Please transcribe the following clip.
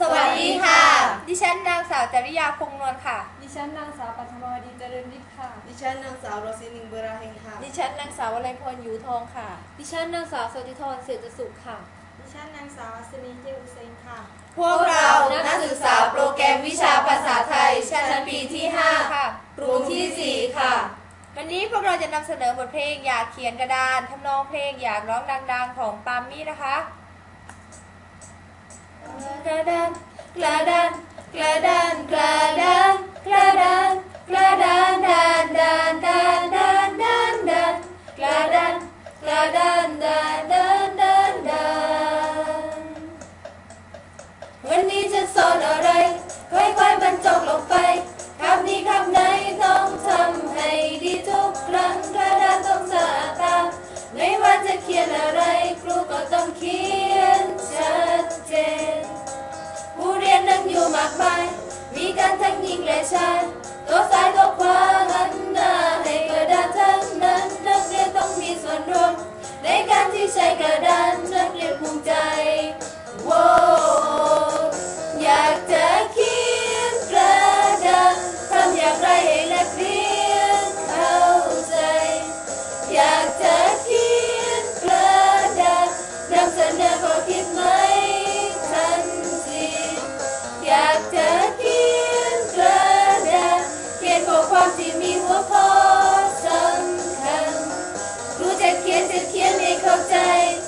สวัสดีค่ะ ดิฉันนางสาวจริยาคงนวลค่ะ ดิฉันนางสาวปัทมวดีเจริญฤทธิ์ค่ะ ดิฉันนางสาวโรซินิงเบอราเฮงค่ะ ดิฉันนางสาววลัยพรอยู่ทองค่ะ ดิฉันนางสาวสติธรเศรษฐสุขค่ะ ดิฉันนางสาวอัศนีเจอุเซนค่ะ พวกเรานักศึกษาโปรแกรมวิชาภาษาไทย ชั้นปีที่ 5 ค่ะกลุ่มที่ 4 ค่ะ วันนี้พวกเราจะนำเสนอบทเพลงอยากเขียนกระดานทำนองเพลงอยากร้องดัง ๆ ของปามมี่นะคะ กระด ยิ่งตัวซ้ายตัวขวาหันหน้าให้กระดานทั้นั้นนักเรียนต้องมีส่วนร่วม ในการที่ใช้กระดานนักเรียนภูมิใจอยากจะเขียนกระดานทำอยางให้นักเรี birthday.